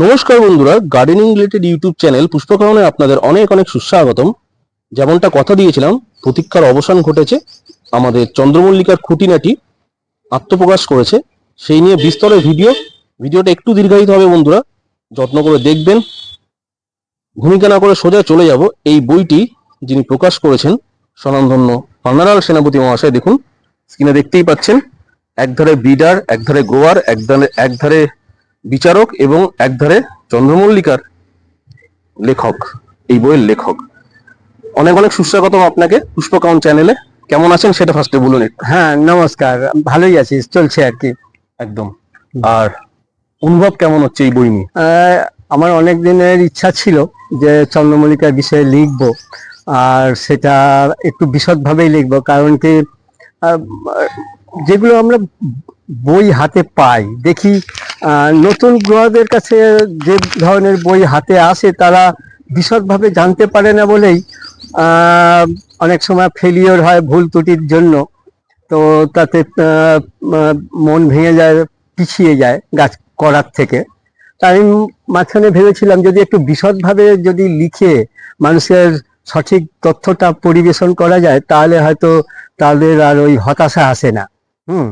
নমস্কার বন্ধুরা gardening related YouTube channel পুষ্পকাননে আপনাদের অনেক অনেক সুস্বাগতম। যেমনটা কথা দিয়েছিলাম, প্রতীক্ষার অবসান ঘটেছে, আমাদের চন্দ্রমল্লিকার খুঁটিনাটি আত্মপ্রকাশ করেছে। সেই নিয়ে বিস্তরের ভিডিও ভিডিওটা একটু দীর্ঘায়িত হবে বন্ধুরা, যত্ন করে দেখবেন। ভূমিকা না করে সোজা চলে যাব, এই বইটি যিনি প্রকাশ করেছেন, স্বনামধন্য ফার্নারাল সেনাপতি মহাশয়, দেখুন স্ক্রিনে দেখতেই পাচ্ছেন, একধারে ব্রিডার একধারে গ্রোয়ার একধারে একধারে বিচারক এবং একধারে চন্দ্রমল্লিকার লেখক এই বইয়ের লেখক। অনেক অনেক সুস্বাগতম আপনাকে পুষ্পকাউন চ্যানেলে। কেমন আছেন সেটা ফার্স্টে বলুন একটু। হ্যাঁ নমস্কার। ভালোই আছি চলছে আর কি। একদম। আর অনুভব কেমন হচ্ছে এই বই নিয়ে? আমার অনেক দিনের ইচ্ছা ছিল যে চন্দ্রমল্লিকার বিষয়ে লিখব আর সেটা একটু বিশদভাবেই লিখব কারণ কি যেগুলো আমরা বই হাতে পাই দেখি নতুন গ্রহদের কাছে যে ধরনের বই হাতে আসে, তারা বিশদভাবে জানতে পারে না বলেই অনেক সময় ফেলিওর হয় ভুল ত্রুটির জন্য। তো তাতে মন ভেঙে যায়, পিছিয়ে যায় গাছ করার থেকে। তাই আমি মাঝখানে ভেবেছিলাম যদি একটু বিশদভাবে যদি লিখে মানুষের সঠিক তথ্যটা পরিবেশন করা যায়, তাহলে হয়তো তাদের আর ওই হতাশা আসে না। হুম,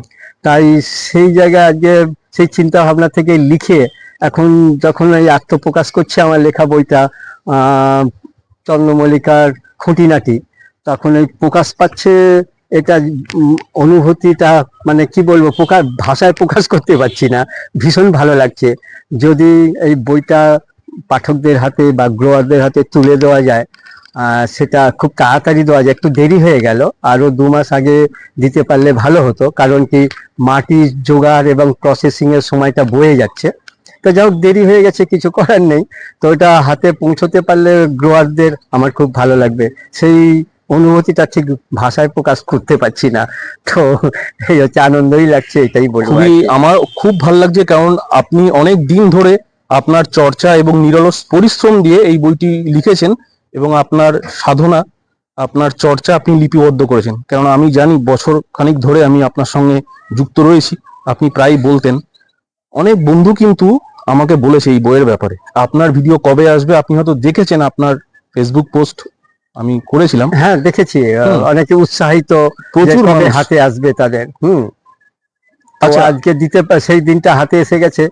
তাই সেই জায়গায় আজকে সেই চিন্তা ভাবনা থেকে লিখে এখন যখন এই আত্মপ্রকাশ করছে আমার লেখা বইটা চন্দ্রমল্লিকার খুঁটিনাটি, তখন এই প্রকাশ পাচ্ছে এটা অনুভূতিটা মানে কি বলব, প্রকাশ, ভাষায় প্রকাশ করতে পারছি না, ভীষণ ভালো লাগছে। যদি এই বইটা পাঠকদের হাতে বা গ্রোয়ারদের হাতে তুলে দেওয়া যায় সেটা খুব তাড়াতাড়ি দেওয়া যায়। একটু দেরি হয়ে গেল আরও দু মাস আগে দিতে পারলে ভালো হতো কারণ কি মাটি জোগাড় এবং প্রসেসিং এর সময়টা বয়ে যাচ্ছে। তো যাই হোক দেরি হয়ে গেছে কিছু করার নেই। তো ওটা হাতে পৌঁছতে পারলে গ্রোয়ারদের আমার খুব ভালো লাগবে। সেই অনুভূতিটা ঠিক ভাষায় প্রকাশ করতে পারছি না। তো এই হচ্ছে আনন্দই লাগছে এটাই বলব। আমার খুব ভালো লাগছে কারণ আপনি অনেক দিন ধরে আপনার চর্চা এবং নিরলস পরিশ্রম দিয়ে এই বইটি লিখেছেন এবং আপনার সাধনা আপনার চর্চা আপনি লিপিবদ্ধ করেছেন। কেননা আমি জানি বছর খানিক ধরে আমি আপনার সঙ্গে যুক্ত রয়েছি। আপনি প্রায় বলতেন অনেক বন্ধু কিন্তু আমাকে বলেছে এই বইয়ের ব্যাপারে। আপনার ভিডিও কবে আসবে? আপনি হয়তো দেখেছেন আপনার ফেসবুক পোস্ট আমি করেছিলাম। হ্যাঁ দেখেছি। অনেকে উৎসাহিত প্রচুর। হাতে আসবে তাদের। হুম। আচ্ছা। আজকে দিতে সেই দিনটা হাতে এসে গেছে।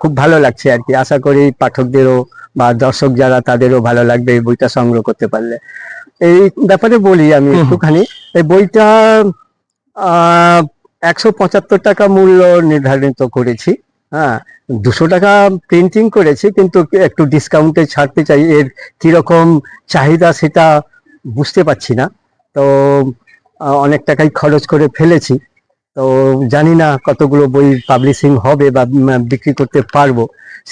খুব ভালো লাগছে আর কি। আশা করি পাঠকদেরও বা দর্শক যারা তাদেরও ভালো লাগবে এই বইটা সংগ্রহ করতে পারলে। এই ব্যাপারে বলি আমি। একটুখানি। এই বইটা আহ একশো পঁচাত্তর টাকা মূল্য নির্ধারিত করেছি। হ্যাঁ দুশো টাকা প্রিন্টিং করেছি কিন্তু একটু ডিসকাউন্টে ছাড়তে চাই এর কীরকম চাহিদা সেটা বুঝতে পারছি না। তো অনেক টাকাই খরচ করে ফেলেছি। তো জানি না কতগুলো বই পাবলিশিং হবে বা বিক্রি করতে পারব।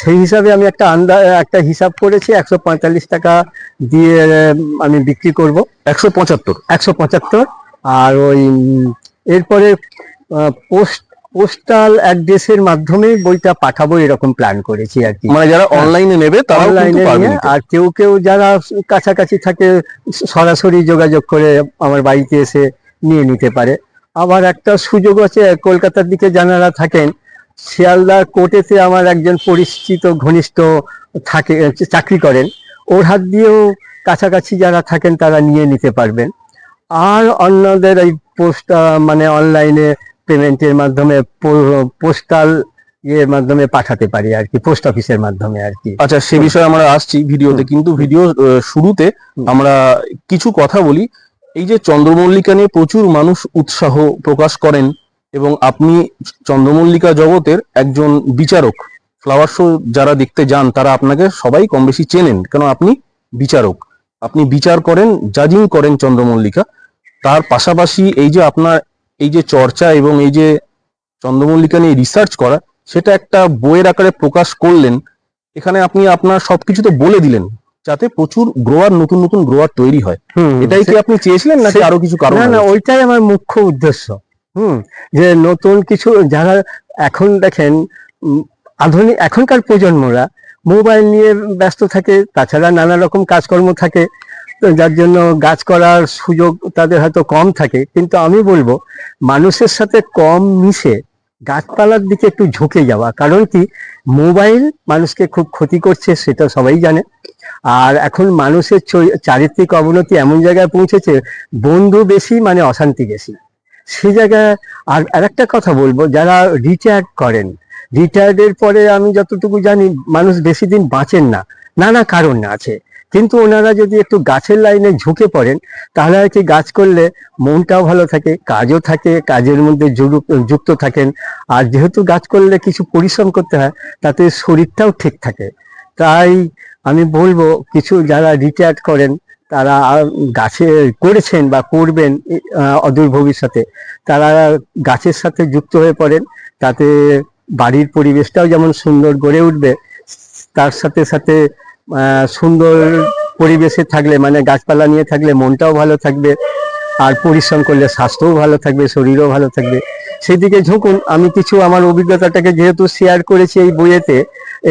সেই হিসাবে আমি একটা আন্দা একটা হিসাব করেছি একশো পঁয়তাল্লিশ টাকা দিয়ে আমি বিক্রি করব। একশো পঁচাত্তর? একশো পঁচাত্তর। আর ওই এরপরে পোস্ট পোস্টাল অ্যাড্রেসের মাধ্যমে বইটা পাঠাবো এরকম প্ল্যান করেছি আর কি। মানে যারা অনলাইনে নেবে তারাও কিন্তু অনলাইনে আর কেউ কেউ যারা কাছাকাছি থাকে সরাসরি যোগাযোগ করে আমার বাড়িতে এসে নিয়ে নিতে পারে। আবার একটা সুযোগ আছে কলকাতার দিকে যারা থাকেন শিয়ালদা কোর্টেতে আমার একজন পরিচিত ঘনিষ্ঠ থাকে চাকরি করেন। ওর হাত দিয়েও কাছাকাছি যারা থাকেন তারা নিয়ে নিতে পারবেন। আর অন্যদের এই পোস্ট মানে অনলাইনে পেমেন্টের মাধ্যমে পোস্টাল ইয়ের মাধ্যমে পাঠাতে পারি আর কি পোস্ট অফিসের মাধ্যমে আর কি। আচ্ছা সে বিষয়ে আমরা আসছি ভিডিওতে কিন্তু ভিডিও শুরুতে আমরা কিছু কথা বলি। এই যে চন্দ্রমল্লিকা নিয়ে প্রচুর মানুষ উৎসাহ প্রকাশ করেন এবং আপনি চন্দ্রমল্লিকা জগতের একজন বিচারক ফ্লাওয়ার শো যারা দেখতে যান, তারা আপনাকে সবাই কম বেশি চেনেন। কেন? আপনি বিচারক। আপনি বিচার করেন জাজিং করেন চন্দ্রমল্লিকা। তার পাশাপাশি এই যে আপনার এই যে চর্চা এবং এই যে চন্দ্রমল্লিকা নিয়ে রিসার্চ করা, সেটা একটা বইয়ের আকারে প্রকাশ করলেন। এখানে আপনি আপনার সবকিছু তো বলে দিলেন। যাতে প্রচুর গ্রোয়ার নতুন নতুন গ্রোয়ার তৈরি হয়। এটাই কি আপনি চেয়েছিলেন নাকি আরও কিছু কারণ না না ওইটাই আমার মুখ্য উদ্দেশ্য। হুম যে নতুন কিছু যারা এখন দেখেন আধুনিক এখনকার প্রজন্মরা মোবাইল নিয়ে ব্যস্ত থাকে তাছাড়া নানা রকম কাজকর্ম থাকে যার জন্য গাছ করার সুযোগ তাদের হয়তো কম থাকে। কিন্তু আমি বলব মানুষের সাথে কম মিশে গাছপালার দিকে একটু ঝুঁকে যাওয়া। কারণ কি? মোবাইল মানুষকে খুব ক্ষতি করছে, সেটা সবাই জানে। আর এখন মানুষের চারিত্রিক অবনতি এমন জায়গায় পৌঁছেছে, বন্ধু বেশি মানে অশান্তি বেশি। সে জায়গায় আর আরেকটা কথা বলব, যারা রিটায়ার্ড করেন রিটায়ার্ডের পরে আমি যতটুকু জানি, মানুষ বেশি দিন বাঁচেন না। নানা কারণ আছে। কিন্তু ওনারা যদি একটু গাছের লাইনে ঝুঁকে পড়েন, তাহলে আর কি গাছ করলে মনটাও ভালো থাকে, কাজও থাকে, কাজের মধ্যে যুক্ত থাকেন। আর যেহেতু গাছ করলে কিছু পরিশ্রম করতে হয়, তাতে শরীরটাও ঠিক থাকে। তাই আমি বলব, কিছু যারা রিটায়ার্ড করেন, তারা গাছে করেছেন বা করবেন অদূর ভবিষ্যতে, তারা গাছের সাথে যুক্ত হয়ে পড়েন, তাতে বাড়ির পরিবেশটাও যেমন সুন্দর গড়ে উঠবে, তার সাথে সাথে সুন্দর পরিবেশে থাকলে মানে গাছপালা নিয়ে থাকলে মনটাও ভালো থাকবে, আর পরিশ্রম করলে স্বাস্থ্যও ভালো থাকবে, শরীরও ভালো থাকবে। সেদিকে ঝুঁকুন, আমি কিছু আমার অভিজ্ঞতাটাকে যেহেতু শেয়ার করেছি এই বইয়েতে,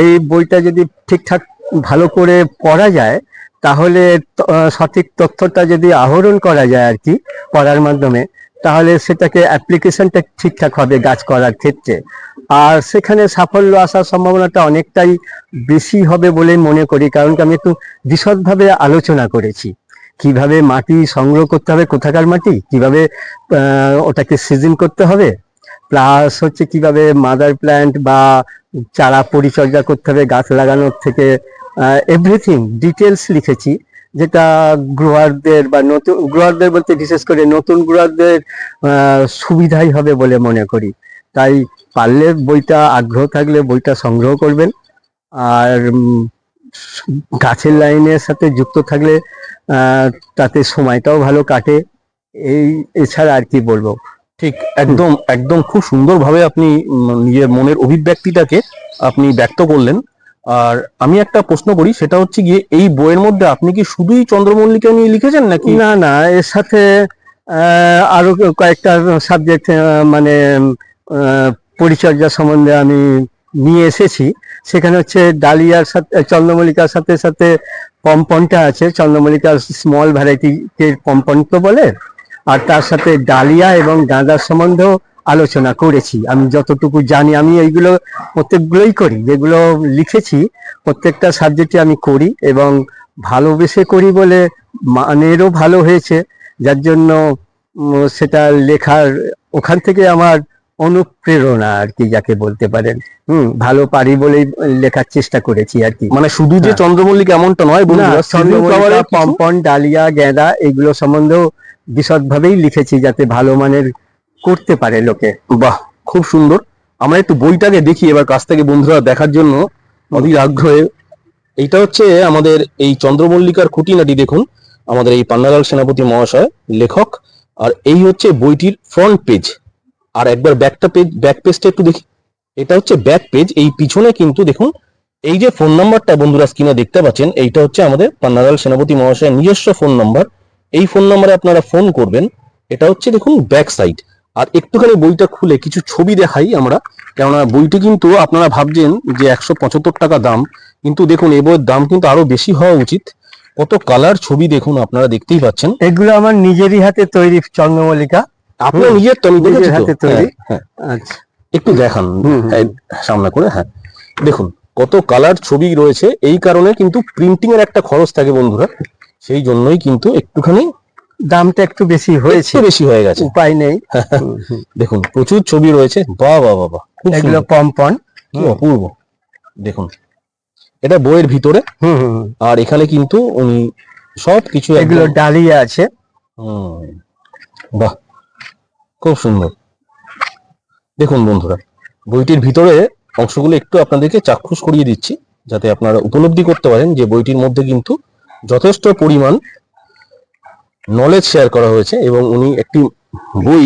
এই বইটা যদি ঠিকঠাক ভালো করে পড়া যায়, তাহলে সঠিক তথ্যটা যদি আহরণ করা যায় আর কি, পড়ার মাধ্যমে, তাহলে সেটাকে অ্যাপ্লিকেশনটা ঠিকঠাক হবে গাছ করার ক্ষেত্রে। আর সেখানে সাফল্য আসার সম্ভাবনাটা অনেকটাই বেশি হবে বলে মনে করি, কারণ আমি একটু বিশদভাবে আলোচনা করেছি। কীভাবে মাটি সংগ্রহ করতে হবে, কোথাকার মাটি? কীভাবে ওটাকে সিজন করতে হবে? প্লাস হচ্ছে কীভাবে মাদার প্ল্যান্ট বা চারা পরিচর্যা করতে হবে, গাছ লাগানোর থেকে এভরিথিং ডিটেলস লিখেছি। যেটা গ্রোয়ারদের বা নতুন গ্রোয়ারদের বলতে বিশেষ করে নতুন গ্রোয়ারদের সুবিধাই হবে বলে মনে করি। তাই পারলে বইটা, আগ্রহ থাকলে বইটা সংগ্রহ করবেন। আর গাছের লাইনের সাথে যুক্ত থাকলে তাতে সময়টাও ভালো কাটে। এই, এছাড়া আর কি বলব? ঠিক একদম একদম খুব সুন্দরভাবে আপনি নিজের মনের অভিব্যক্তিটাকে আপনি ব্যক্ত করলেন। আর আমি একটা প্রশ্ন করি, সেটা হচ্ছে গিয়ে, এই বইয়ের মধ্যে আপনি কি শুধুই চন্দ্রমল্লিকা নিয়ে লিখেছেন নাকি? না না, এর সাথে আরও কয়েকটা সাবজেক্ট মানে পরিচর্যা সম্বন্ধে আমি নিয়ে এসেছি। সেখানে হচ্ছে ডালিয়ার সাথে, চন্দ্রমল্লিকার সাথে সাথে পম্পনটা আছে। চন্দ্রমল্লিকার স্মল ভ্যারাইটিকে পম্পন তো বলে। আর তার সাথে ডালিয়া এবং গাঁদার সম্বন্ধেও আলোচনা করেছি। আমি যতটুকু জানি, আমি এইগুলো প্রত্যেকগুলোই করি। যেগুলো লিখেছি, প্রত্যেকটা সাবজেক্টে আমি করি এবং ভালোবেসে করি বলে মানেরও ভালো হয়েছে। যার জন্য সেটা লেখার, ওখান থেকে আমার অনুপ্রেরণা আর কি যাকে বলতে পারেন। হুম ভালো পারি বলেই লেখার চেষ্টা করেছি আর কি। মানে শুধু যে হ্যাঁ। চন্দ্রমল্লিকা এমনটা নয় চন্দ্রমল্লিকা পম্পন ডালিয়া গেঁদা এগুলো সম্বন্ধেও বিশদভাবেই লিখেছি যাতে ভালো মানের করতে পারে লোকে। বাহ খুব সুন্দর। আমরা একটু বইটাকে দেখি এবার কাছ থেকে বন্ধুরা দেখার জন্য। অধীর আগ্রহে। এইটা হচ্ছে আমাদের এই চন্দ্রমল্লিকার খুঁটিনাটি দেখুন। আমাদের এই পান্নালাল সেনাপতি মহাশয় লেখক। আর এই হচ্ছে বইটির ফ্রন্ট পেজ আর একবার ব্যাকটা পেজ ব্যাক পেজটা একটু দেখি। এটা হচ্ছে ব্যাক পেজ এই পিছনে কিন্তু দেখুন, এই যে ফোন নাম্বারটা বন্ধুরা স্ক্রিনে দেখতে পাচ্ছেন, এইটা হচ্ছে আমাদের পান্নালাল সেনাপতি মহাশয়ের নিজস্ব ফোন নাম্বার এই ফোন নাম্বারে আপনারা ফোন করবেন, এটা হচ্ছে দেখুন ব্যাক সাইড আর একটুখানি বইটা খুলে কিছু ছবি দেখাই আমরা, কেননা বইটি কিন্তু আপনারা ভাবছেন যে একশো পঁচাত্তর টাকা দাম, কিন্তু দেখুন বইয়ের দাম কিন্তু আরও বেশি হওয়া উচিত। কত কালার ছবি দেখুন আপনারা দেখতেই পাচ্ছেন। এগুলো আমার নিজেরই হাতে তৈরি চন্দ্রমল্লিকা। আপনার নিজের। হাতে তৈরি। হ্যাঁ, হ্যাঁ। আচ্ছা। একটু দেখান সামনে করে হ্যাঁ। দেখুন কত কালার ছবি রয়েছে এই কারণে কিন্তু প্রিন্টিং এর একটা খরচ থাকে বন্ধুরা। সেই জন্যই কিন্তু একটুখানি দামটা একটু বেশি হয়েছে। বেশি হয়ে গেছে। উপায় নেই। দেখুন প্রচুর ছবি রয়েছে। বাহ বাহ খুব এগুলো পম্পন। অপূর্ব। দেখুন এটা বইয়ের ভিতরে। আর এখানে কিন্তু উনি সব কিছু এগুলো ডালিয়া আছে। বাহ। খুব সুন্দর। দেখুন বন্ধুরা বইটির ভিতরে অংশগুলো একটু আপনাদেরকে চাক্ষুষ করিয়ে দিচ্ছি যাতে আপনারা উপলব্ধি করতে পারেন যে বইটির মধ্যে কিন্তু যথেষ্ট পরিমাণ নলেজ শেয়ার করা হয়েছে এবং উনি একটি বই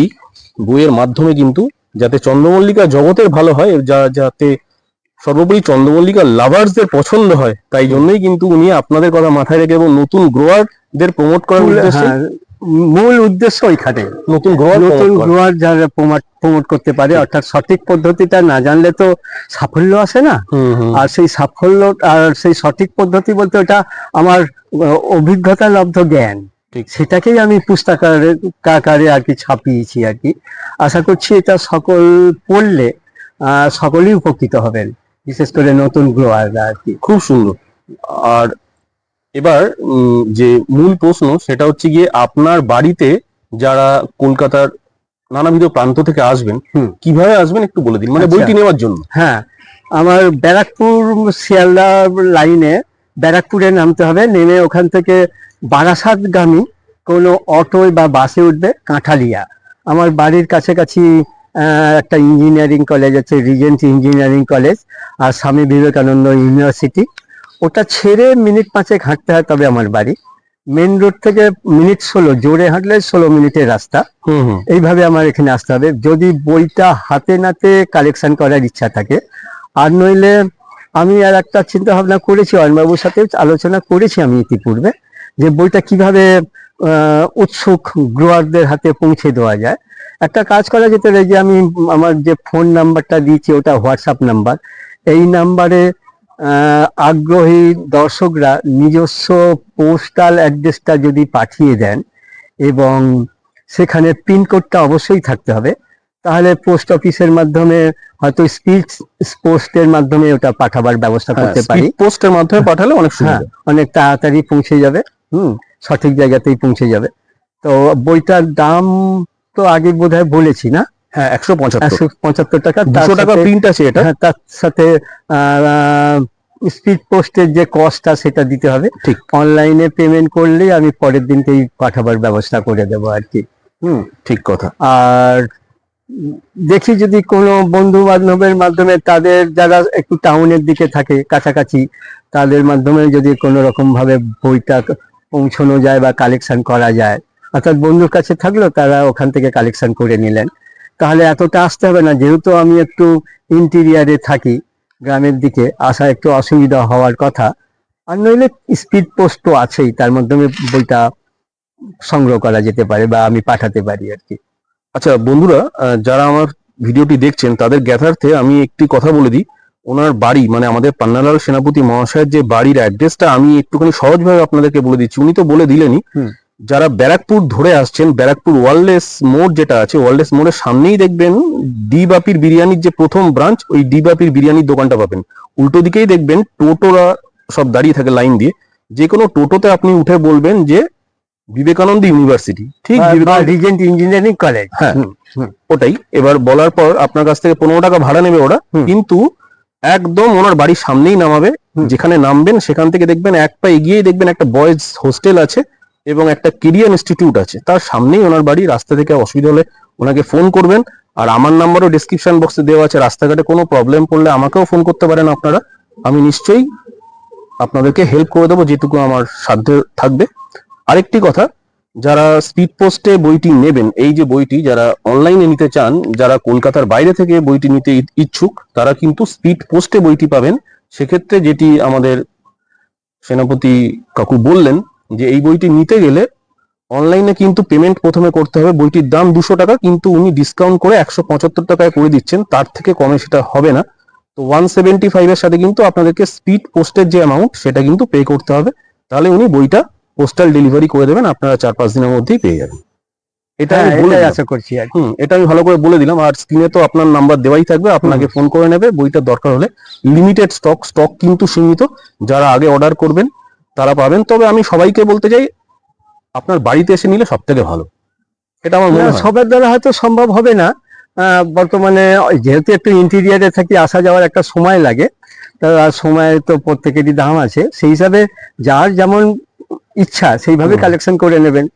বইয়ের মাধ্যমে কিন্তু যাতে চন্দ্রমল্লিকা জগতের ভালো হয় যা যাতে সর্বোপরি চন্দ্রমল্লিকা লাভার্সদের পছন্দ হয় তাই জন্যই কিন্তু উনি আপনাদের কথা মাথায় রেখে এবং নতুন গ্রোয়ারদের প্রমোট করার উদ্দেশ্যে হ্যাঁ, মূল উদ্দেশ্য ওইখানে। নতুন গ্রোয়ার নতুন গ্রোয়ার যারা প্রমোট করতে পারে অর্থাৎ সঠিক পদ্ধতিটা না জানলে তো সাফল্য আসে না। আর সেই সাফল্য আর সেই সঠিক পদ্ধতি বলতে ওটা আমার অভিজ্ঞতা লব্ধ জ্ঞান। ঠিক। সেটাকেই আমি পুস্তকারে কাকারে আর কি ছাপিয়েছি আর কি। আশা করছি এটা সকল পড়লে সকলেই উপকৃত হবেন। বিশেষ করে নতুন গ্রোয়াররা আর কি। খুব সুন্দর। আর এবার উম, যে মূল প্রশ্ন সেটা হচ্ছে গিয়ে আপনার বাড়িতে যারা কলকাতার নানাবিধ প্রান্ত থেকে আসবেন। কীভাবে আসবেন একটু বলে দিন মানে আচ্ছা। বইটি নেওয়ার জন্য হ্যাঁ আমার ব্যারাকপুর শিয়ালদা লাইনে ব্যারাকপুরে নামতে হবে নেমে ওখান থেকে বারাসাত বারাসাতগামী কোনো অটোয় বা বাসে উঠবে কাঁঠালিয়া আমার বাড়ির কাছাকাছি একটা ইঞ্জিনিয়ারিং কলেজ আছে রিজেন্ট ইঞ্জিনিয়ারিং কলেজ আর স্বামী বিবেকানন্দ ইউনিভার্সিটি ওটা ছেড়ে মিনিট পাঁচেক হাঁটতে হয় তবে আমার বাড়ি। মেন রোড থেকে মিনিট ষোলো জোরে হাঁটলে ষোলো মিনিটের রাস্তা। এইভাবে আমার এখানে আসতে হবে। যদি বইটা হাতে নাতে কালেকশন করার ইচ্ছা থাকে আর নইলে আমি আর একটা চিন্তা ভাবনা করেছি অয়নবাবুর সাথে আলোচনা করেছি আমি ইতিপূর্বে যে বইটা কীভাবে উৎসুক গ্রোয়ারদের হাতে পৌঁছে দেওয়া যায়। একটা কাজ করা যেতে পারে যে আমি আমার যে ফোন নাম্বারটা দিয়েছি ওটা হোয়াটসঅ্যাপ নাম্বার এই নাম্বারে আগ্রহী দর্শকরা নিজস্ব পোস্টাল অ্যাড্রেসটা যদি পাঠিয়ে দেন এবং সেখানে পিনকোডটা অবশ্যই থাকতে হবে তাহলে পোস্ট অফিসের মাধ্যমে হয়তো স্পিড পোস্টের মাধ্যমে ওটা পাঠাবার ব্যবস্থা করতে পারি। পোস্টের মাধ্যমে পাঠালে অনেক হ্যাঁ সুবিধা অনেক তাড়াতাড়ি পৌঁছে যাবে হুম সঠিক জায়গাতেই পৌঁছে যাবে। তো বইটার দাম তো আগে বোধহয় বলেছি না হ্যাঁ একশো পঁচাত্তর। একশো পঁচাত্তর টাকা দুশো টাকা প্রিন্ট আছে এটা। হ্যাঁ তার সাথে স্পিড পোস্টের যে কস্টটা সেটা দিতে হবে। ঠিক। অনলাইনে পেমেন্ট করলেই আমি পরের দিনকেই পাঠাবার ব্যবস্থা করে দেবো আর কি। হুম ঠিক কথা। আর দেখি যদি কোনো বন্ধু বান্ধবের মাধ্যমে তাদের যারা একটু টাউনের দিকে থাকে কাছাকাছি তাদের মাধ্যমে যদি কোনো রকম ভাবে বইটা পৌঁছানো যায় বা কালেকশন করা যায় অর্থাৎ বন্ধুর কাছে থাকল তারা ওখান থেকে কালেকশন করে নিলেন। তাহলে এতটা আসতে হবে না, যেহেতু আমি একটু ইন্টেরিয়ারে থাকি গ্রামের দিকে, আসা একটু অসুবিধা হওয়ার কথা। আর নইলে স্পিড পোস্ট তো আছেই, তার মাধ্যমে বইটা সংগ্রহ করা যেতে পারে বা আমি পাঠাতে পারি আর কি। আচ্ছা বন্ধুরা যারা আমার ভিডিওটি দেখছেন, তাদের জ্ঞাতার্থে আমি একটি কথা বলে দিই। ওনার বাড়ি মানে আমাদের পান্নালাল সেনাপতি মহাশয়ের যে বাড়ির অ্যাড্রেসটা আমি একটুখানি সহজভাবে আপনাদেরকে বলে দিচ্ছি। উনি তো বলে দিলেনই। যারা ব্যারাকপুর ধরে আসছেন ব্যারাকপুর ওয়ার্ল্ডলেস মোড় যেটা আছে ওয়ার্ল্ডলেস মোড়ের সামনেই দেখবেন ডি বাপির বিরিয়ানির যে প্রথম ব্রাঞ্চ ওই ডি বাপির বিরিয়ানির দোকানটা পাবেন। উল্টো দিকেই দেখবেন টোটোরা সব দাঁড়িয়ে থাকে লাইন দিয়ে। যে কোনো টোটোতে আপনি উঠে বলবেন যে বিবেকানন্দ ইউনিভার্সিটি ঠিক রিজেন্ট ইঞ্জিনিয়ারিং কলেজ হ্যাঁ ওটাই। এবার বলার পর আপনার কাছ থেকে পনেরো টাকা ভাড়া নেবে ওরা। কিন্তু একদম ওনার বাড়ির সামনেই নামাবে। যেখানে নামবেন সেখান থেকে দেখবেন এক পা এগিয়েই দেখবেন একটা বয়েজ হোস্টেল আছে। এবং একটা কেরিয়ার ইনস্টিটিউট আছে। তার সামনেই ওনার বাড়ি, রাস্তা থেকে অসুবিধা হলে ওনাকে ফোন করবেন। আর আমার নাম্বারও ডিসক্রিপশন বক্সে দেওয়া আছে। রাস্তাঘাটে কোনো প্রবলেম পড়লে আমাকেও ফোন করতে পারেন আপনারা। আমি নিশ্চয়ই আপনাদেরকে হেল্প করে দেবো, যেটুকু আমার সাধ্য থাকবে। আরেকটি কথা, যারা স্পিড পোস্টে বইটি নেবেন, এই যে বইটি যারা অনলাইনে নিতে চান, যারা কলকাতার বাইরে থেকে বইটি নিতে ইচ্ছুক, তারা কিন্তু স্পিড পোস্টে বইটি পাবেন। সেক্ষেত্রে যেটি আমাদের সেনাপতি কাকু বললেন যে এই বইটি নিতে গেলে অনলাইনে কিন্তু পেমেন্ট প্রথমে করতে হবে। বইটির দাম দুশো টাকা কিন্তু উনি ডিসকাউন্ট করে একশো পঁচাত্তর টাকায় করে দিচ্ছেন। তার থেকে কমে সেটা হবে না। তো ওয়ান সেভেন্টি ফাইভের সাথে কিন্তু আপনাদেরকে স্পিড পোস্টের যে অ্যামাউন্ট সেটা কিন্তু পে করতে হবে। তাহলে উনি বইটা পোস্টাল ডেলিভারি করে দেবেন। আপনারা চার পাঁচ দিনের মধ্যেই পেয়ে যাবেন। এটা আমি হ্যাঁ, বলে আশা করছি আর। হুম এটা আমি ভালো করে বলে দিলাম। আর স্ক্রিনে তো আপনার নাম্বার দেওয়াই থাকবে। আপনাকে ফোন করে নেবে। বইটা দরকার হলে লিমিটেড স্টক স্টক কিন্তু সীমিত। যারা আগে অর্ডার করবেন তারা পাবেন। তবে আমি সবাইকে বলতে চাই আপনার বাড়িতে এসে নিলে সব থেকে ভালো। এটা আমার মনে হয়। সবার দ্বারা হয়তো সম্ভব হবে না। বর্তমানে যেহেতু একটু ইন্টেরিয়ারে থাকি আসা যাওয়ার একটা সময় লাগে। তা সময় তো প্রত্যেকেরই দাম আছে। সেই হিসাবে যার যেমন ইচ্ছা সেইভাবে। কালেকশন করে নেবেন।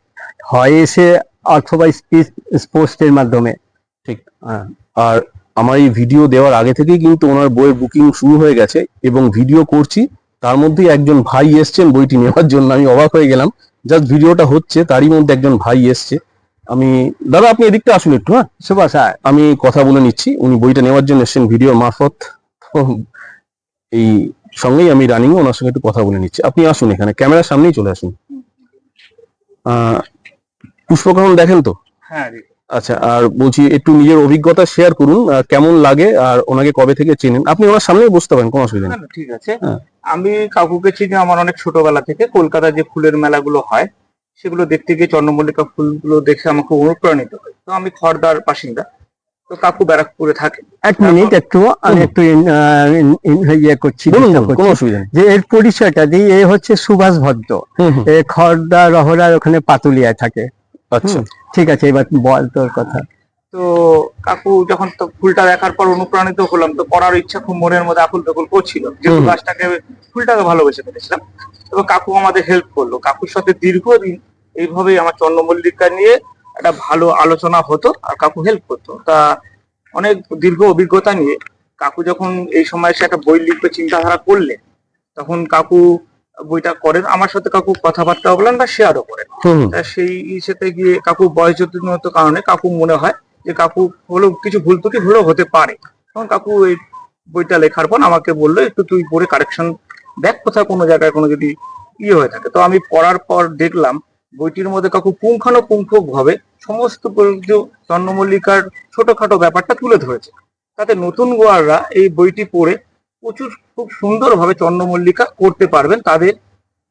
হয় এসে অথবা পোস্টের মাধ্যমে। ঠিক। হ্যাঁ। আর আমার এই ভিডিও দেওয়ার আগে থেকেই কিন্তু ওনার বইয়ের বুকিং শুরু হয়ে গেছে এবং ভিডিও করছি। তার মধ্যেই একজন ভাই এসছেন বইটি নেওয়ার জন্য আমি অবাক হয়ে গেলাম। জাস্ট ভিডিওটা হচ্ছে তারই মধ্যে একজন ভাই এসছে। আমি দাদা আপনি এদিকটা আসুন একটু হ্যাঁ? সুভাষ হ্যাঁ। আমি কথা বলে নিচ্ছি উনি বইটা নেওয়ার জন্য এসেছেন ভিডিও মারফত। এই সঙ্গেই আমি রানিং ওনার সঙ্গে একটু কথা বলে নিচ্ছি। আপনি আসুন এখানে ক্যামেরার সামনেই চলে আসুন। আহ, পুষ্পকরণ দেখেন তো? হ্যাঁ আচ্ছা আর বলছি একটু নিজের অভিজ্ঞতা শেয়ার করুন কেমন লাগে আর ওনাকে কবে থেকে চেনেন? আপনি ওনার সামনেই বসতে পারেন কোনো অসুবিধা নেই। ঠিক আছে। হ্যাঁ। আমি কাকুকে চিনি আমার অনেক ছোটবেলা থেকে। কলকাতায় যে ফুলের মেলাগুলো হয় সেগুলো দেখতে গিয়ে চন্দ্রমল্লিকা ফুলগুলো দেখে আমাকে অনুপ্রাণিত হয়। তো আমি খড়দার বাসিন্দা। তো কাকু ব্যারাকপুরে থাকে। এক মিনিট একটু আমি একটু ইয়ে করছি কোনো অসুবিধা নেই। যে এর পরিচয়টা দিই এ হচ্ছে সুভাষ ভদ্র। খড়দা রহরার ওখানে পাতুলিয়ায় থাকে। আচ্ছা। ঠিক আছে এবার বল তোর কথা। তো কাকু যখন তো ফুলটা দেখার পর অনুপ্রাণিত হলাম তো করার ইচ্ছা খুব মনের মধ্যে আকুল বেকুল করছিল যেহেতু। গাছটাকে ফুলটাকে ভালোবেসে ফেলেছিলাম এবং কাকু আমাদের হেল্প করল। কাকুর সাথে দীর্ঘদিন এইভাবেই আমার চন্দ্রমল্লিকা নিয়ে একটা ভালো আলোচনা হতো আর কাকু হেল্প করতো। তা অনেক দীর্ঘ অভিজ্ঞতা নিয়ে কাকু যখন এই সময় এসে একটা বই লিখবে চিন্তাধারা করলে তখন কাকু বইটা করেন আমার সাথে কাকু কথাবার্তা বলেন বা শেয়ারও করেন। সেই ইসেতে গিয়ে কাকু বয়সজনিত কারণে কাকু মনে হয় যে কাকু হলো কিছু ভুল ত্রুটি হলেও হতে পারে। তখন কাকু এই বইটা লেখার পর আমাকে বলল একটু তুই পড়ে কারেকশন দেখ কোথাও কোনো জায়গায় কোনো যদি ইয়ে হয়ে থাকে। তো আমি পড়ার পর দেখলাম বইটির মধ্যে কাকু পুঙ্খানুপুঙ্খ ভাবে সমস্ত চন্দ্রমল্লিকার ছোটখাটো ব্যাপারটা তুলে ধরেছে। তাতে নতুন গোয়াররা এই বইটি পড়ে প্রচুর খুব সুন্দরভাবে চন্দ্রমল্লিকা করতে পারবেন। তাদের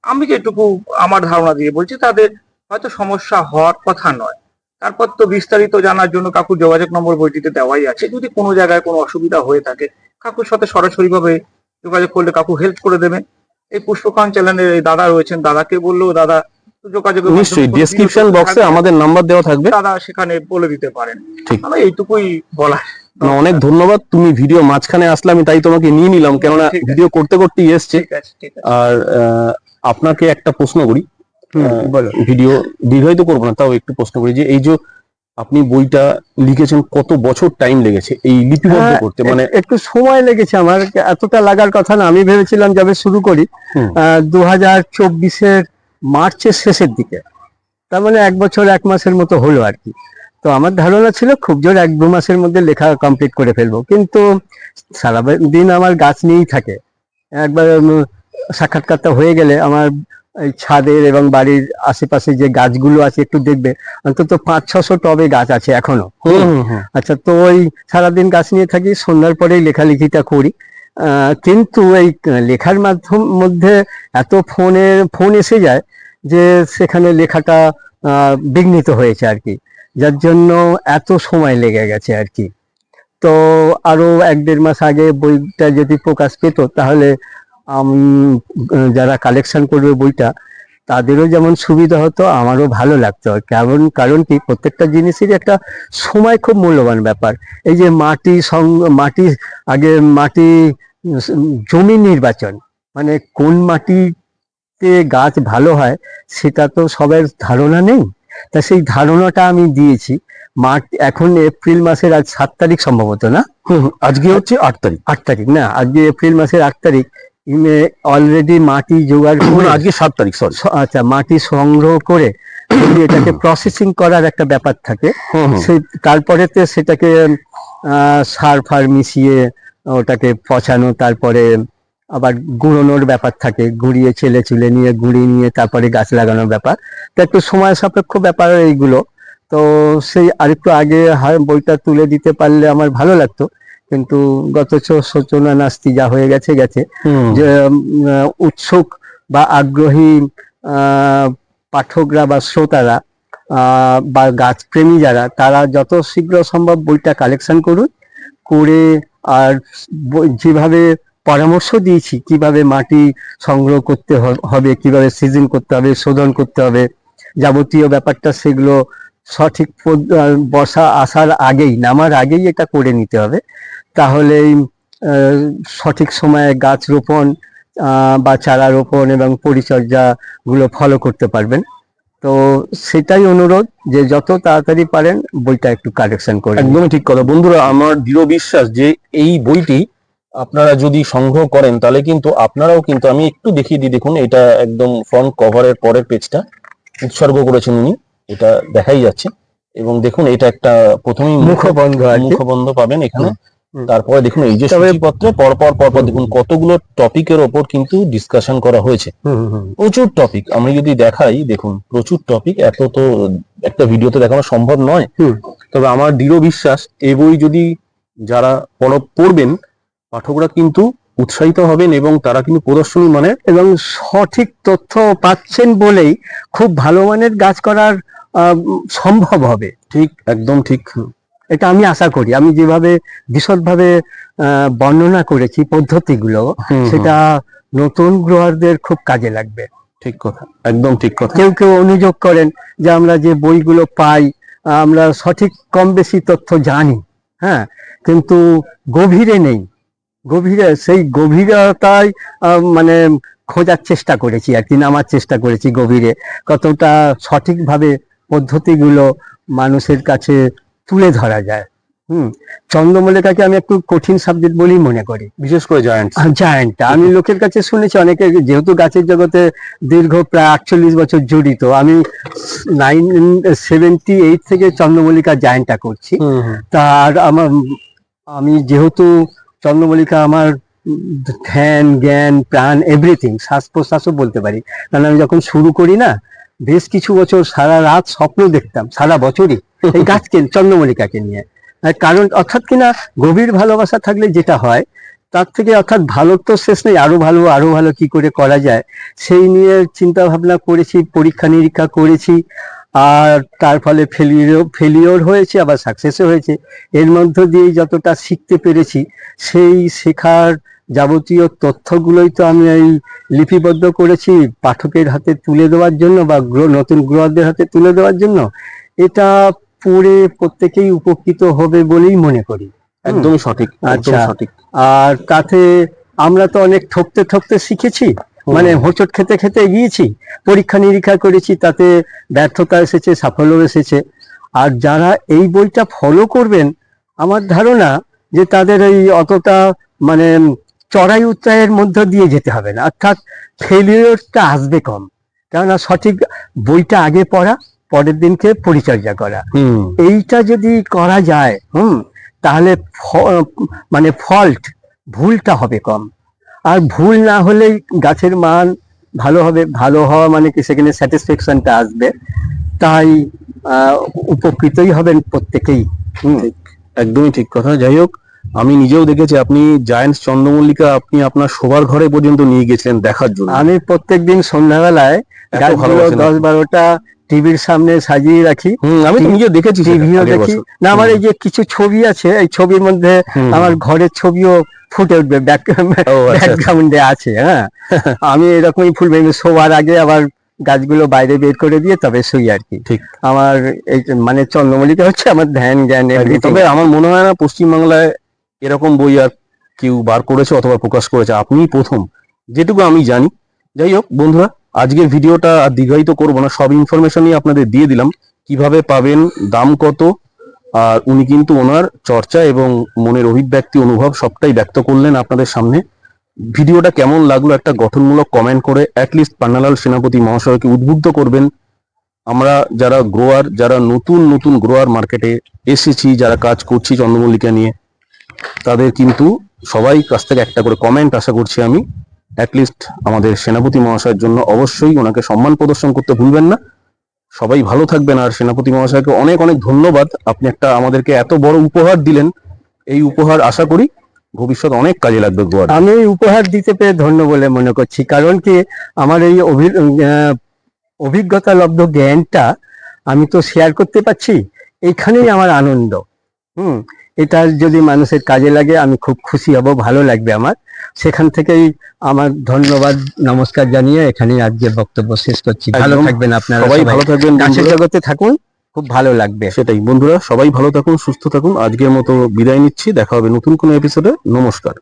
আমি যেটুকু আমার ধারণা দিয়ে বলছি তাদের হয়তো সমস্যা হওয়ার কথা নয়। তারপর তো বিস্তারিত জানার জন্য কাকুর যোগাযোগ নম্বর বইটিতে দেওয়াই আছে। যদি কোনো জায়গায় কোনো অসুবিধা হয়ে থাকে কাকুর সাথে সরাসরি ভাবে যোগাযোগ করলে কাকু হেল্প করে দেবেন এই পুষ্পকান চ্যানেলের এই দাদা রয়েছেন দাদাকে বললেও দাদা মাধ্যমে নিশ্চয়ই ডেসক্রিপশন বক্সে আমাদের নাম্বার দেওয়া থাকবে। দাদা সেখানে বলে দিতে পারেন। ঠিক। আমি এইটুকুই বলা না, অনেক ধন্যবাদ। তুমি ভিডিও মাঝখানে আসলে আমি তাই তোমাকে নিয়ে নিলাম কেননা ভিডিও করতে করতেই এসছে। আর আপনাকে একটা প্রশ্ন করি। ভিডিও দীর্ঘায়িত করব না তাও একটু প্রশ্ন করি যে এই যে আপনি বইটা লিখেছেন কত বছর টাইম লেগেছে এই লিপিবদ্ধ হ্যাঁ, করতে? মানে একটু সময় লেগেছে আমার। এতটা লাগার কথা না আমি ভেবেছিলাম যবে শুরু করি। দু হাজার চব্বিশের মার্চের শেষের দিকে। তার মানে এক বছর এক মাসের মতো হলো আর কি। তো আমার ধারণা ছিল খুব জোর এক দু মাসের মধ্যে লেখা কমপ্লিট করে ফেলব। কিন্তু সারা দিন আমার গাছ নিয়েই থাকে। একবার সাক্ষাৎকারটা হয়ে গেলে আমার এই ছাদের এবং বাড়ির আশেপাশে যে গাছগুলো আছে একটু দেখবে। অন্তত পাঁচ ছশো টবে গাছ আছে এখনও। আচ্ছা তো ওই সারাদিন গাছ নিয়ে থাকি সন্ধ্যার পরেই লেখালেখিটা করি। কিন্তু এই লেখার মাধ্যম মধ্যে এত ফোনের ফোন এসে যায় যে সেখানে লেখাটা বিঘ্নিত হয়েছে আর কি। যার জন্য এত সময় লেগে গেছে আর কি। তো আরও এক দেড় মাস আগে বইটা যদি প্রকাশ পেত, তাহলে যারা কালেকশন করবে বইটা, তাদেরও যেমন সুবিধা হতো, আমারও ভালো লাগতো। কারণ কারণ কি? প্রত্যেকটা জিনিসেরই একটা সময় খুব মূল্যবান ব্যাপার। এই যে মাটি সং, মাটি, আগে মাটি, জমি নির্বাচন মানে কোন মাটিতে গাছ ভালো হয়, সেটা তো সবার ধারণা নেই। তা সেই ধারণাটা আমি দিয়েছি। মাঠ এখন এপ্রিল মাসের আজ সাত তারিখ সম্ভবত না। আজকে হচ্ছে আট তারিখ। আট তারিখ না? আজকে এপ্রিল মাসের আট তারিখ। অলরেডি মাটি জোগাড় করে আজকে সাত তারিখ সরি আচ্ছা মাটি সংগ্রহ করে যদি এটাকে প্রসেসিং করার একটা ব্যাপার থাকে সেই তারপরেতে সেটাকে আহ, সার ফার মিশিয়ে ওটাকে পচানো তারপরে আবার গুঁড়োনোর ব্যাপার থাকে গুঁড়িয়ে ছেলে চুলে নিয়ে গুঁড়ি নিয়ে তারপরে গাছ লাগানোর ব্যাপার। তো একটু সময় সাপেক্ষ ব্যাপার এইগুলো। তো সেই আরেকটু আগে হয় বইটা তুলে দিতে পারলে আমার ভালো লাগতো। কিন্তু গত সূচনা নাস্তি যা হয়ে গেছে গেছে। যে উৎসুক বা আগ্রহী পাঠকরা বা শ্রোতারা বা গাছপ্রেমী যারা তারা যত শীঘ্র সম্ভব বইটা কালেকশন করুন। করে আর যেভাবে পরামর্শ দিয়েছি, কীভাবে মাটি সংগ্রহ করতে হবে, কীভাবে সিজন করতে হবে, শোধন করতে হবে। যাবতীয় ব্যাপারটা সেগুলো সঠিক বর্ষা আসার আগেই, নামার আগেই এটা করে নিতে হবে। তাহলেই সঠিক সময়ে গাছ রোপণ বা চারা রোপণ এবং পরিচর্যা গুলো ফলো করতে পারবেন। তো সেটাই অনুরোধ যে যত তাড়াতাড়ি পারেন, বইটা একটু কালেকশন করে। একদমই ঠিক কথা। বন্ধুরা, আমার দৃঢ় বিশ্বাস যে এই বইটি আপনারা যদি সংগ্রহ করেন তাহলে কিন্তু আপনারাও কিন্তু আমি একটু দেখিয়ে দিই দেখুন এটা একদম ফ্রন্ট কভারের পরের পেজটা উৎসর্গ করেছেন উনি এটা দেখাই যাচ্ছে এবং দেখুন এটা একটা প্রথমেই মুখ মুখবন্ধ। মুখবন্ধ পাবেন এখানে তারপরে দেখুন এই যে সূচিপত্রে পরপর পরপর দেখুন কতগুলো টপিকের ওপর কিন্তু ডিসকাশন করা হয়েছে। প্রচুর টপিক আমি যদি দেখাই দেখুন প্রচুর টপিক এত তো একটা ভিডিওতে দেখানো সম্ভব নয়। তবে আমার দৃঢ় বিশ্বাস এই বই যদি যারা পড়- পড়বেন পাঠকরা কিন্তু উৎসাহিত হবেন এবং তারা কিন্তু প্রদর্শনী মানে এবং সঠিক তথ্য পাচ্ছেন বলেই খুব ভালো মানের গাছ করার সম্ভব হবে। ঠিক একদম ঠিক। এটা আমি আশা করি। আমি যেভাবে বিশদভাবে বর্ণনা করেছি পদ্ধতিগুলো সেটা নতুন গ্রোয়ারদের খুব কাজে লাগবে। ঠিক কথা একদম ঠিক কথা। কেউ কেউ অনুযোগ করেন যে আমরা যে বইগুলো পাই আমরা সঠিক কম বেশি তথ্য জানি হ্যাঁ? কিন্তু গভীরে নেই। গভীরে সেই গভীরতায় মানে খোঁজার চেষ্টা করেছি আর কি নামার চেষ্টা করেছি গভীরে। কতটা সঠিকভাবে পদ্ধতিগুলো মানুষের কাছে তুলে ধরা যায়। হুম চন্দ্রমল্লিকাকে আমি একটু কঠিন সাবজেক্ট বলেই মনে করি। বিশেষ করে জয়েন্ট জায়ান্টটা আমি লোকের কাছে শুনেছি অনেকে যেহেতু গাছের জগতে দীর্ঘ প্রায় আটচল্লিশ বছর জড়িত আমি নাইন সেভেন্টি এইট থেকে চন্দ্রমল্লিকা জায়ান্টটা করছি। তার আমার আমি যেহেতু চন্দ্রমল্লিকা আমার ধ্যান, জ্ঞান, প্রাণ এভরিথিং শ্বাস প্রশ্বাসও বলতে পারি। কারণ আমি যখন শুরু করি না, বেশ কিছু বছর সারা রাত স্বপ্ন দেখতাম, সারা বছরই এই গাছকে, চন্দ্রমল্লিকাকে নিয়ে। কারণ অর্থাৎ কিনা গভীর ভালোবাসা থাকলে যেটা হয়, তার থেকে অর্থাৎ ভালো তো শেষ নেই, আরও ভালো আরও ভালো কি করে করা যায়? সেই নিয়ে চিন্তা ভাবনা করেছি পরীক্ষা নিরীক্ষা করেছি। আর তার ফলে ফেলিওর ফেলিওর হয়েছে আবার সাকসেসও হয়েছে। এর মধ্য দিয়ে যতটা শিখতে পেরেছি সেই শেখার যাবতীয় তথ্যগুলোই তো আমি এই লিপিবদ্ধ করেছি পাঠকের হাতে তুলে দেওয়ার জন্য বা গ্রহ নতুন গ্রহদের হাতে তুলে দেওয়ার জন্য। এটা পড়ে প্রত্যেকেই উপকৃত হবে বলেই মনে করি। একদমই সঠিক আচ্ছা। সঠিক। আর তাতে আমরা তো অনেক ঠকতে ঠকতে শিখেছি। মানে হোঁচট খেতে খেতে গিয়েছি পরীক্ষা নিরীক্ষা করেছি তাতে ব্যর্থতা এসেছে সাফল্য এসেছে। আর যারা এই বইটা ফলো করবেন আমার ধারণা যে তাদের এই অতটা মানে চড়াই উচ্চায়ের মধ্য দিয়ে যেতে হবে না। অর্থাৎ ফেলিওরটা আসবে কম। কেননা সঠিক বইটা আগে পড়া পরের দিনকে পরিচর্যা করা। এইটা যদি করা যায় হুম তাহলে মানে ফল্ট ভুলটা হবে কম। আর ভুল না হলে গাছের মান ভালো হবে ভালো হওয়া মানে কি সেখানে স্যাটিসফ্যাকশনটা আসবে। তাই উপকৃতই হবেন প্রত্যেকেই। একদমই ঠিক কথা। যাই হোক আমি নিজেও দেখেছি আপনি জায়ান্টস চন্দ্রমল্লিকা আপনি আপনার শোবার ঘরে পর্যন্ত নিয়ে গেছিলেন দেখার জন্য। আমি প্রত্যেকদিন সন্ধ্যাবেলায় দশ বারোটা টিভির সামনে সাজিয়ে রাখি। আমি নিজে দেখেছি টিভিও দেখি। না আমার এই যে কিছু ছবি আছে এই ছবির মধ্যে আমার ঘরের ছবিও ফুটে উঠবে ব্যাক ও, আচ্ছা, আচ্ছা। ব্যাকগ্রাউন্ডে আছে হ্যাঁ আমি এরকমই ফুল ভেঙে শোবার আগে আবার গাছগুলো বাইরে বের করে দিয়ে তবে শুই আর কি ঠিক। আমার এই মানে চন্দ্রমল্লিকা হচ্ছে আমার ধ্যান জ্ঞান। তবে আমার মনে হয় না পশ্চিমবাংলায় এরকম বই আর কেউ বার করেছে অথবা প্রকাশ করেছে আপনিই প্রথম যেটুকু আমি জানি যাই হোক বন্ধুরা আজকের ভিডিওটা আর দীর্ঘায়িত করব না সব ইনফরমেশনই আপনাদের দিয়ে দিলাম কীভাবে পাবেন দাম কত আর উনি কিন্তু ওনার চর্চা এবং মনের অভিব্যক্তি, অনুভব সবটাই ব্যক্ত করলেন আপনাদের সামনে। ভিডিওটা কেমন লাগল একটা গঠনমূলক কমেন্ট করে অ্যাটলিস্ট পান্নালাল সেনাপতি মহাশয়কে উদ্বুদ্ধ করবেন। আমরা যারা গ্রোয়ার যারা নতুন নতুন গ্রোয়ার মার্কেটে এসেছি, যারা কাজ করছি চন্দ্রমল্লিকা নিয়ে, তাদের কিন্তু সবাই কাছ থেকে একটা করে কমেন্ট আশা করছি আমি। অ্যাটলিস্ট আমাদের সেনাপতি মহাশয়ের জন্য অবশ্যই ওনাকে সম্মান প্রদর্শন করতে ভুলবেন না। সবাই ভালো থাকবেন আর সেনাপতি মহাশয়কে অনেক অনেক ধন্যবাদ। আপনি একটা আমাদেরকে এত বড় উপহার দিলেন, এই উপহার আশা করি ভবিষ্যৎ অনেক কাজে লাগবে গোয়ার। আমি এই উপহার দিতে পেরে ধন্য বলে মনে করছি, কারণ কি আমার এই অভিজ্ঞতা লব্ধ জ্ঞানটা আমি তো শেয়ার করতে পারছি এইখানেই আমার আনন্দ। হুম, এটা যদি মানুষের কাজে লাগে, আমি খুব খুশি হব, ভালো লাগবে আমার। সেখান থেকেই আমার ধন্যবাদ নমস্কার জানিয়ে এখানে আজকে বক্তব্য শেষ করছি। ভালো। থাকবেন আপনারা সবাই সবাই। ভালো থাকবেন গাছের জগতে থাকুন খুব ভালো লাগবে। সেটাই। বন্ধুরা সবাই ভালো থাকুন সুস্থ থাকুন। আজকের মতো বিদায় নিচ্ছি। দেখা হবে নতুন কোনো এপিসোডে নমস্কার।